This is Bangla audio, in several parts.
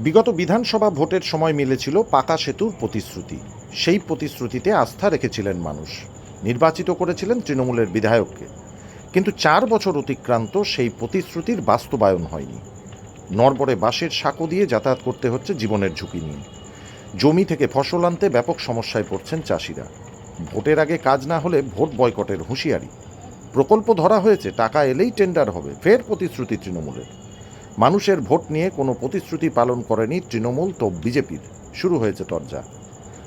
বিগত বিধানসভা ভোটের সময় মিলেছিল পাকা সেতুর প্রতিশ্রুতি। সেই প্রতিশ্রুতিতে আস্থা রেখেছিলেন মানুষ। নির্বাচিত করেছিলেন তৃণমূলের বিধায়ককে। কিন্তু চার বছর অতিক্রান্ত সেই প্রতিশ্রুতির বাস্তবায়ন হয়নি। নরবরে বাঁশের সাঁকো দিয়ে যাতায়াত করতে হচ্ছে জীবনের ঝুঁকি নিয়ে। জমি থেকে ফসল আনতে ব্যাপক সমস্যায় পড়ছেন চাষিরা। ভোটের আগে কাজ না হলে ভোট বয়কটের হুঁশিয়ারি। প্রকল্প ধরা হয়েছে, টাকা এলেই টেন্ডার হবে, ফের প্রতিশ্রুতি তৃণমূলের। মানুষের ভোট নিয়ে কোনো প্রতিশ্রুতি পালন করেনি তৃণমূল, তো বিজেপির। শুরু হয়েছে তরজা।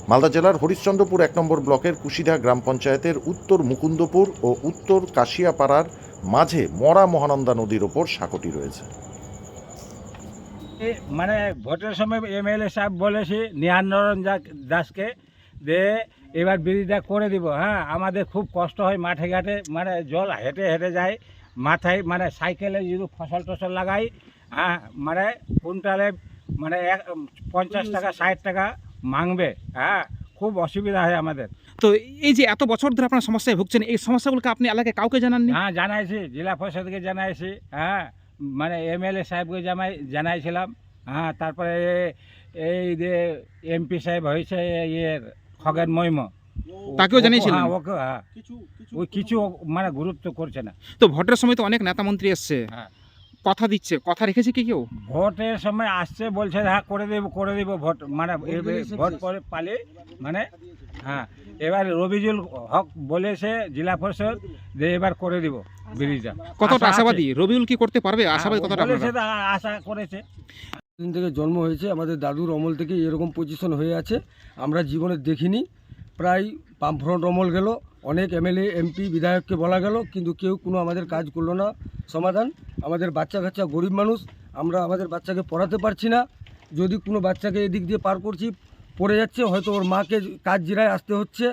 মালদা জেলার হরিশ্চন্দ্রপুর এক নম্বর ব্লকের কুশিদা গ্রাম পঞ্চায়েতের উত্তর মুকুন্দপুর ও উত্তর কাশিয়াপাড়ার মাঝে মরা মহানন্দা নদীর ওপর সাঁকোটি রয়েছে। মানে ভোটের সময় এমএলএ সাহেব বলেছি নিহান্নরণ দাসকে যে এবার ব্রিজটা করে দিব হ্যাঁ আমাদের খুব কষ্ট হয় মাঠে ঘাটে মানে জল হেঁটে হেঁটে যায়, মাথায় মানে সাইকেলে যদি ফসল টসল লাগাই হ্যাঁ মানে কুইন্টালে মানে এক পঞ্চাশ টাকা ষাট টাকা মাংবে হ্যাঁ খুব অসুবিধা হয় আমাদের। তো এই যে এত বছর ধরে আপনার সমস্যায় ভুগছেন এই সমস্যাগুলোকে আপনি এলাকায় কাউকে জানাননি? হ্যাঁ জানাইছি জেলা পরিষদকে জানাইছি হ্যাঁ মানে এমএলএ সাহেবকে জানাই জানাইছিলাম হ্যাঁ তারপরে এই যে এমপি সাহেব হয়েছে ইয়ের খগেন মহিম তাকেও জানিয়েছিলেন? হ্যাঁ ওকে হ্যাঁ। ওই কিছু মানে গুরুত্ব করছে না। তো ভোটের সময় তো অনেক নেতা মন্ত্রী এসছে। হ্যাঁ। কথা দিচ্ছে কথা রেখেছে কি কেউ? ভোটের সময় আসছে বলছে হ্যাঁ করে দেবো করে দেবো ভোট। মানে ভোট পরে পালে মানে হ্যাঁ এবার রবিজুল হক বলেছে জেলা পরিষদ যে এবার করে দিব ব্রিজটা। কতটা আশা আশাবাদী? রবিউল কি করতে পারবে? আশাবাদী হ্যাঁ, কতটা বলেছে তা আশা করেছে। দিন থেকে জন্ম হয়েছে আমাদের দাদুর অমল থেকে এরকম পজিশন হয়ে আছে। আমরা জীবনে দেখিনি প্রায় বামফ্রন্ট অমল গেল অনেক এমএলএ, এমপি, বিধায়ককে বলা গেল, কিন্তু কেউ কোনো আমাদের কাজ করল না। সমাধান, আমাদের বাচ্চা কাচ্চা গরিব মানুষ, আমরা আমাদের বাচ্চাকে পড়াতে পারছি না। যদি কোনো বাচ্চাকে এদিক দিয়ে পার করছি, পড়ে যাচ্ছে, হয়তো ওর মাকে কাজ জিরায় আসতে হচ্ছে,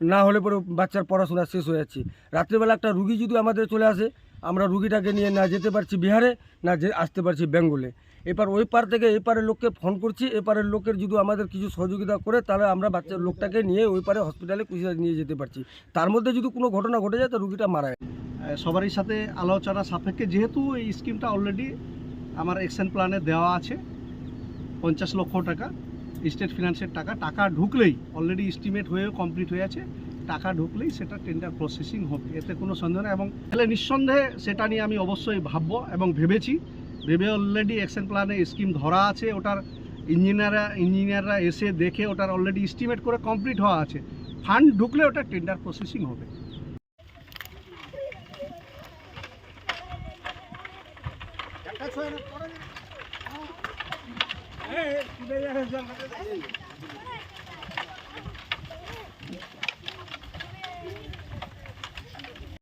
না হলে পরে বাচ্চার পড়াশোনা শেষ হয়ে যাচ্ছে। রাত্রেবেলা একটা রুগী যদি আমাদের চলে আসে, আমরা রুগীটাকে নিয়ে না যেতে পারছি বিহারে, না যে আসতে পারছি বেঙ্গলে। এবার ওই পার থেকে এই পারের লোককে ফোন করছি এপারের লোকের যদি আমাদের কিছু সহযোগিতা করে, তাহলে আমরা বাচ্চার লোকটাকে নিয়ে ওই পারে হসপিটালে কুচিয়া নিয়ে যেতে পারছি। তার মধ্যে যদি কোনো ঘটনা ঘটে যায়, তো রুগীটা মারা যায়। সবারই সাথে আলোচনা সাপেক্ষে, যেহেতু এই স্কিমটা অলরেডি আমার অ্যাকশন প্ল্যানে দেওয়া আছে, পঞ্চাশ লক্ষ টাকা স্টেট ফিনান্সের টাকা টাকা ঢুকলেই অলরেডি এস্টিমেট হয়ে কমপ্লিট হয়ে আছে, টাকা ঢুকলেই সেটা টেন্ডার প্রসেসিং হবে, এতে কোনো সন্দেহ নেই। এবং তাহলে নিঃসন্দেহে সেটা নিয়ে আমি অবশ্যই ভাববো এবং ভেবেছি ভেবে অলরেডি অ্যাকশন প্ল্যানে স্কিম ধরা আছে ওটার ইঞ্জিনিয়াররা ইঞ্জিনিয়াররা এসে দেখে ওটার অলরেডি এস্টিমেট করে কমপ্লিট হওয়া আছে। ফান্ড ঢুকলে ওটা টেন্ডার প্রসেসিং হবে।